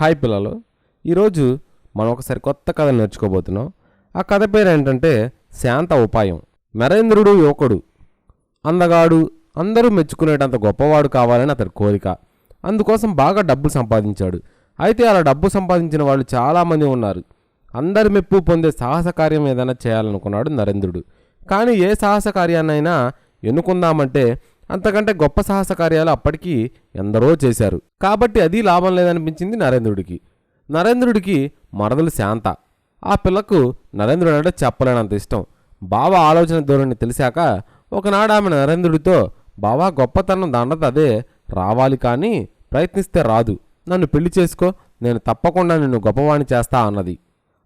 Hi పిల్లలు. ఈరోజు మనం ఒకసారి కొత్త కథ నేర్చుకోబోతున్నాం. ఆ కథ పేరు ఏంటంటే శాంత ఉపాయం. నరేంద్రుడు యువకుడు. అందగాడు అందరూ మెచ్చుకునేటంత గొప్పవాడు కావాలని అతడి కోరిక. అందుకోసం బాగా డబ్బు సంపాదించాడు. అయితే అలా డబ్బు సంపాదించిన వాళ్ళు చాలామంది ఉన్నారు. అందరి మెప్పు పొందే సాహస కార్యం ఏదైనా చేయాలనుకున్నాడు నరేంద్రుడు. కానీ ఏ సాహస కార్యాన్నైనా ఎన్నుకుందామంటే అంతకంటే గొప్ప సాహస కార్యాలు అప్పటికీ ఎందరో చేశారు. కాబట్టి అది లాభం లేదనిపించింది నరేంద్రుడికి. నరేంద్రుడికి మరదలు శాంత. ఆ పిల్లకు నరేంద్రుడు అంటే చెప్పలేనంత ఇష్టం. బావ ఆలోచన ధోరణి తెలిసాక ఒకనాడు ఆమె నరేంద్రుడితో బావా గొప్పతనం దండత అదే రావాలి కానీ ప్రయత్నిస్తే రాదు. నన్ను పెళ్ళి చేసుకో నేను తప్పకుండా నిన్ను గొప్పవాణి చేస్తా అన్నది.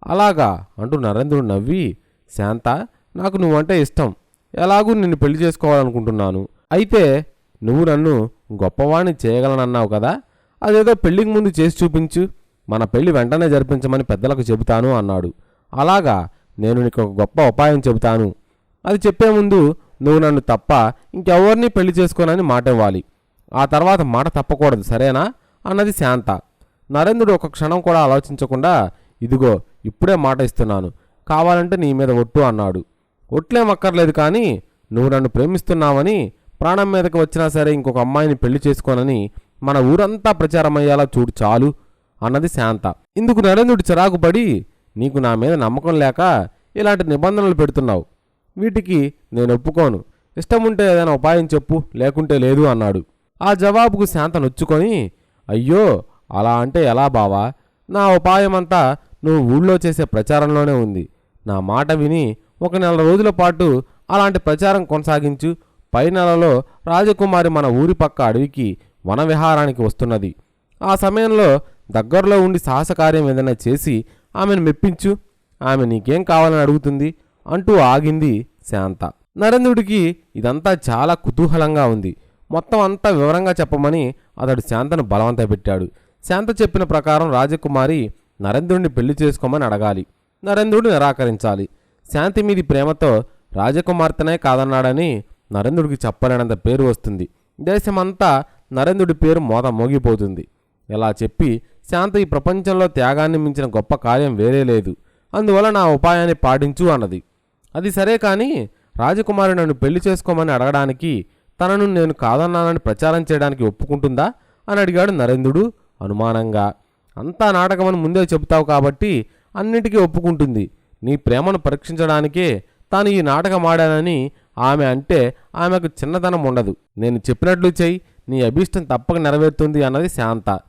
అలాగా అంటూ నరేంద్రుడు నవ్వి శాంత నాకు నువ్వంటే ఇష్టం. ఎలాగూ నిన్ను పెళ్ళి చేసుకోవాలనుకుంటున్నాను. అయితే నువ్వు నన్ను గొప్పవాణ్ణి చేయగలనన్నావు కదా? అదేదో పెళ్ళికి ముందు చేసి చూపించు. మన పెళ్ళి వెంటనే జరిపించమని పెద్దలకు చెబుతాను అన్నాడు. అలాగా నేను నీకు ఒక గొప్ప ఉపాయం చెబుతాను. అది చెప్పే ముందు నువ్వు నన్ను తప్ప ఇంకెవరిని పెళ్ళి చేసుకోనని మాట ఇవ్వాలి ఆ తర్వాత మాట తప్పకూడదు సరేనా? అన్నది శాంత. నరేంద్రుడు ఒక క్షణం కూడా ఆలోచించకుండా ఇదిగో ఇప్పుడే మాట ఇస్తున్నాను. కావాలంటే నీ మీద ఒట్టు అన్నాడు. ఒట్లేం అక్కర్లేదు కానీ నువ్వు నన్ను ప్రేమిస్తున్నావని ప్రాణం మీదకి వచ్చినా సరే ఇంకొక అమ్మాయిని పెళ్ళి చేసుకోనని మన ఊరంతా ప్రచారమయ్యేలా చూడు చాలు అన్నది శాంత. ఇందుకు నరేంద్రుడు చిరాకుపడి నీకు నా మీద నమ్మకం లేక ఇలాంటి నిబంధనలు పెడుతున్నావు. వీటికి నేను ఒప్పుకోను. ఇష్టం ఉంటే ఏదైనా ఉపాయం చెప్పు లేకుంటే లేదు అన్నాడు. ఆ జవాబుకు శాంత నొచ్చుకొని అయ్యో అలా అంటే ఎలా బావా? నా ఉపాయమంతా నువ్వు ఊళ్ళో చేసే ప్రచారంలోనే ఉంది. నా మాట విని ఒక నెల రోజుల పాటు అలాంటి ప్రచారం కొనసాగించు పై నెలలో రాజకుమారి మన ఊరి పక్క అడవికి వనవిహారానికి వస్తున్నది. ఆ సమయంలో దగ్గరలో ఉండి సాహసకార్యం ఏదైనా చేసి ఆమెను మెప్పించు. ఆమె నీకేం కావాలని అడుగుతుంది? అంటూ ఆగింది శాంత. నరేంద్రుడికి ఇదంతా చాలా కుతూహలంగా ఉంది. మొత్తం అంతా వివరంగా చెప్పమని అతడు శాంతను బలవంత పెట్టాడు. శాంత చెప్పిన ప్రకారం రాజకుమారి నరేంద్రుడిని పెళ్ళి చేసుకోమని అడగాలి. నరేంద్రుడు నిరాకరించాలి. శాంతి మీది ప్రేమతో రాజకుమార్తెనే కాదన్నాడని నరేంద్రుడికి చెప్పలేనంత పేరు వస్తుంది. దేశమంతా నరేంద్రుడి పేరు మోత మోగిపోతుంది. ఇలా చెప్పి శాంత ఈ ప్రపంచంలో త్యాగాన్ని మించిన గొప్ప కార్యం వేరే లేదు. అందువల్ల నా ఉపాయాన్ని పాటించు అన్నది. అది సరే కానీ రాజకుమారి నన్ను పెళ్ళి చేసుకోమని అడగడానికి తనను నేను కాదన్నానని ప్రచారం చేయడానికి ఒప్పుకుంటుందా? అని అడిగాడు నరేంద్రుడు అనుమానంగా. అంతా నాటకమని ముందే చెబుతావు కాబట్టి అన్నిటికీ ఒప్పుకుంటుంది. నీ ప్రేమను పరీక్షించడానికే తాను ఈ నాటకం ఆడానని ఆమె అంటే ఆమెకు చిన్నతనం ఉండదు. నేను చెప్పినట్లు చెయ్యి నీ అభీష్టం తప్పక నెరవేరుతుంది అన్నది శాంత.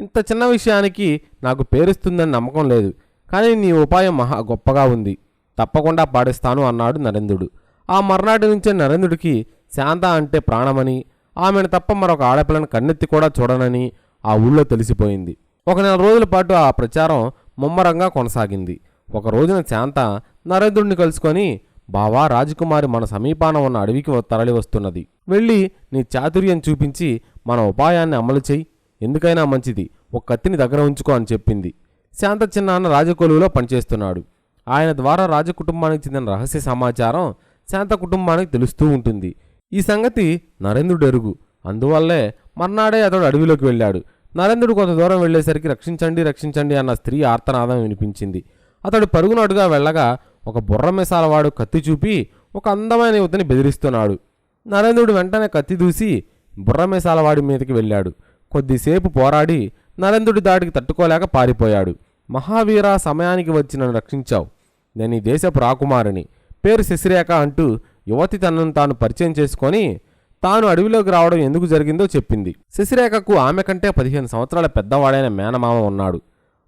ఇంత చిన్న విషయానికి నాకు పేరుస్తుందని నమ్మకం లేదు కానీ నీ ఉపాయం మహా గొప్పగా ఉంది. తప్పకుండా పాడిస్తాను అన్నాడు నరేంద్రుడు. ఆ మర్నాటి నుంచే నరేంద్రుడికి శాంత అంటే ప్రాణమని ఆమెను తప్ప మరొక ఆడపిల్లను కన్నెత్తి కూడా చూడనని ఆ ఊళ్ళో తెలిసిపోయింది. ఒక నెల రోజుల పాటు ఆ ప్రచారం ముమ్మరంగా కొనసాగింది. ఒక రోజున శాంత నరేంద్రుడిని కలుసుకొని బావా రాజకుమారి మన సమీపాన ఉన్న అడవికి తరలి వస్తున్నది. వెళ్ళి నీ చాతుర్యం చూపించి మన ఉపాయాన్ని అమలు చేయి. ఎందుకైనా మంచిది. ఒక కత్తిని దగ్గర ఉంచుకో అని చెప్పింది. శాంత చిన్నాన్న రాజకొలువులో పనిచేస్తున్నాడు. ఆయన ద్వారా రాజకుటుంబానికి చెందిన రహస్య సమాచారం శాంత కుటుంబానికి తెలుస్తూ ఉంటుంది. ఈ సంగతి నరేంద్రుడు ఎరుగు. అందువల్లే మర్నాడే అతడు అడవిలోకి వెళ్ళాడు. నరేంద్రుడు కొంత దూరం వెళ్ళేసరికి రక్షించండి రక్షించండి అన్న స్త్రీ ఆర్తనాదం వినిపించింది. అతడు పరుగునటుగా వెళ్ళగా ఒక బుర్రమెసాలవాడు కత్తి చూపి ఒక అందమైన యువతని బెదిరిస్తున్నాడు. నరేంద్రుడు వెంటనే కత్తి దూసి బుర్రమెసాలవాడి మీదకి వెళ్ళాడు. కొద్దిసేపు పోరాడి నరేంద్రుడి దాడికి తట్టుకోలేక పారిపోయాడు. మహావీర సమయానికి వచ్చి నన్ను రక్షించావు. నేను ఈ దేశపు రాకుమారిని. పేరు శశిరేఖ అంటూ యువతి తనను తాను పరిచయం చేసుకొని తాను అడవిలోకి రావడం ఎందుకు జరిగిందో చెప్పింది. శశిరేఖకు ఆమె కంటే పదిహేను సంవత్సరాల పెద్దవాడైన మేనమామ ఉన్నాడు.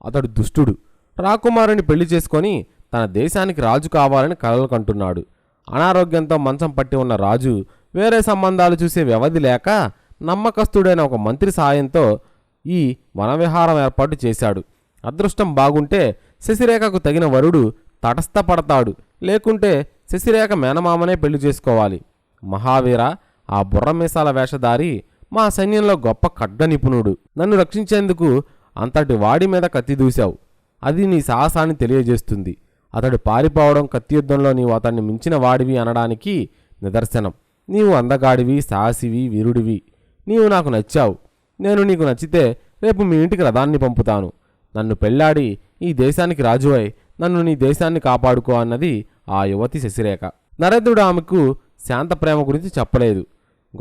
అతడు దుష్టుడు. రాకుమారుని పెళ్ళి చేసుకొని తన దేశానికి రాజు కావాలని కలలు కంటున్నాడు. అనారోగ్యంతో మంచం పట్టి ఉన్న రాజు వేరే సంబంధాలు చూసే వ్యవధి లేక నమ్మకస్తుడైన ఒక మంత్రి సాయంతో ఈ వనవిహారం ఏర్పాటు చేశాడు. అదృష్టం బాగుంటే శశిరేఖకు తగిన వరుడు తటస్థపడతాడు. లేకుంటే శశిరేఖ మేనమామనే పెళ్ళి చేసుకోవాలి. మహావీర ఆ బుర్రమీసాల వేషధారి మా సైన్యంలో గొప్ప ఖడ్గ నిపుణుడు. నన్ను రక్షించేందుకు అంతటి వాడి మీద కత్తి దూశావు. అది నీ సాహసాన్ని తెలియజేస్తుంది. అతడు పారిపోవడం కత్తి యుద్ధంలో నీవు అతన్ని మించిన వాడివి అనడానికి నిదర్శనం. నీవు అందగాడివి సాహసివి వీరుడివి. నీవు నాకు నచ్చావు. నేను నీకు నచ్చితే రేపు మీ ఇంటికి రథాన్ని పంపుతాను. నన్ను పెళ్ళాడి ఈ దేశానికి రాజువై నన్ను నీ దేశాన్ని కాపాడుకో అన్నది ఆ యువతి శశిరేఖ. నరేంద్రుడు ఆమెకు శాంత ప్రేమ గురించి చెప్పలేదు.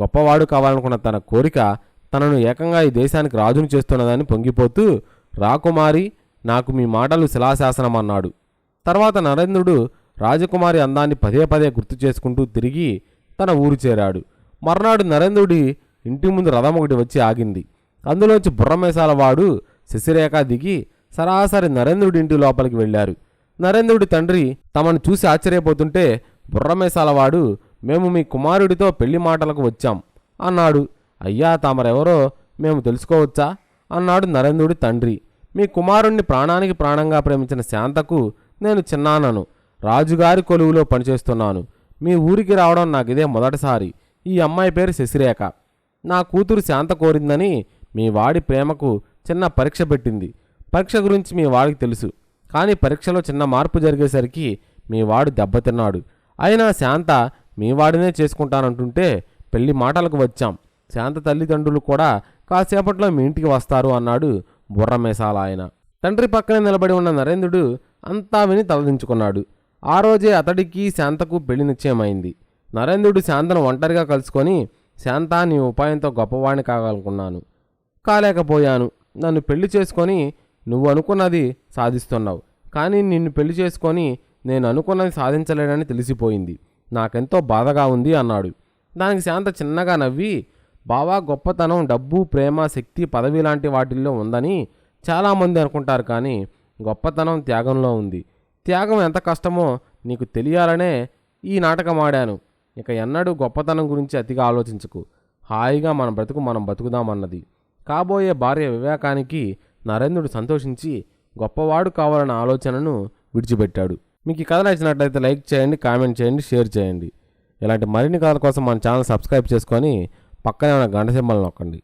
గొప్పవాడు కావాలనుకున్న తన కోరిక తనను ఏకంగా ఈ దేశానికి రాజును చేస్తున్నదని పొంగిపోతూ రాకుమారి నాకు మీ మాటలు శిలాశాసనం అన్నాడు. తర్వాత నరేంద్రుడు రాజకుమారి అందాన్ని పదే పదే గుర్తు చేసుకుంటూ తిరిగి తన ఊరు చేరాడు. మర్నాడు నరేంద్రుడి ఇంటి ముందు రథం ఒకటి వచ్చి ఆగింది. అందులోంచి బుర్రమేసాల వాడు శశిరేఖ దిగి సరాసరి నరేంద్రుడి ఇంటి లోపలికి వెళ్ళారు. నరేంద్రుడి తండ్రి తమను చూసి ఆశ్చర్యపోతుంటే బుర్రమేసాల వాడు మేము మీ కుమారుడితో పెళ్ళి మాటలకు వచ్చాం. అన్నాడు. అయ్యా తామరెవరో మేము తెలుసుకోవచ్చా? అన్నాడు నరేంద్రుడి తండ్రి. మీ కుమారుణ్ణి ప్రాణానికి ప్రాణంగా ప్రేమించిన శాంతకు నేను చిన్నానను. రాజుగారి కొలువులో పనిచేస్తున్నాను. మీ ఊరికి రావడం నాకు ఇదే మొదటిసారి. ఈ అమ్మాయి పేరు శశిరేఖ. నా కూతురు శాంత కోరిందని మీ వాడి ప్రేమకు చిన్న పరీక్ష పెట్టింది. పరీక్ష గురించి మీ వాడికి తెలుసు. కానీ పరీక్షలో చిన్న మార్పు జరిగేసరికి మీ వాడు దెబ్బతిన్నాడు. అయినా శాంత మీ వాడినే చేసుకుంటానంటుంటే పెళ్ళి మాటలకు వచ్చాం. శాంత తల్లిదండ్రులు కూడా కాసేపట్లో మీ ఇంటికి వస్తారు అన్నాడు బుర్రమేసాల ఆయన తండ్రి పక్కనే నిలబడి ఉన్న నరేంద్రుడు అంతా విని తలదించుకున్నాడు. ఆ రోజే అతడికి శాంతకు పెళ్ళి నిశ్చయమైంది. నరేంద్రుడు శాంతను ఒంటరిగా కలుసుకొని శాంత నీ ఉపాయంతో గొప్పవాణ్ణి కావాలనుకున్నాను కాలేకపోయాను. నన్ను పెళ్ళి చేసుకొని నువ్వు అనుకున్నది సాధిస్తున్నావు. కానీ నిన్ను పెళ్ళి చేసుకొని నేను అనుకున్నది సాధించలేనని తెలిసిపోయింది. నాకెంతో బాధగా ఉంది అన్నాడు. దానికి శాంత చిన్నగా నవ్వి బావా గొప్పతనం డబ్బు ప్రేమ శక్తి పదవి లాంటి వాటిల్లో ఉందని చాలామంది అనుకుంటారు కానీ గొప్పతనం త్యాగంలో ఉంది. త్యాగం ఎంత కష్టమో నీకు తెలియాలనే ఈ నాటకం ఆడాను ఇక ఎన్నడూ గొప్పతనం గురించి అతిగా ఆలోచించకు. హాయిగా మన బ్రతుకు మనం బతుకుదామన్నది. కాబోయే భార్య వివేకానికి నరేంద్రుడు సంతోషించి గొప్పవాడు కావాలన్న ఆలోచనను విడిచిపెట్టాడు. మీకు ఈ కథ నచ్చినట్లయితే లైక్ చేయండి కామెంట్ చేయండి షేర్ చేయండి. ఇలాంటి మరిన్ని కథల కోసం మన ఛానల్ సబ్స్క్రైబ్ చేసుకొని పక్కనే ఉన్న గంట సింబల్ నొక్కండి.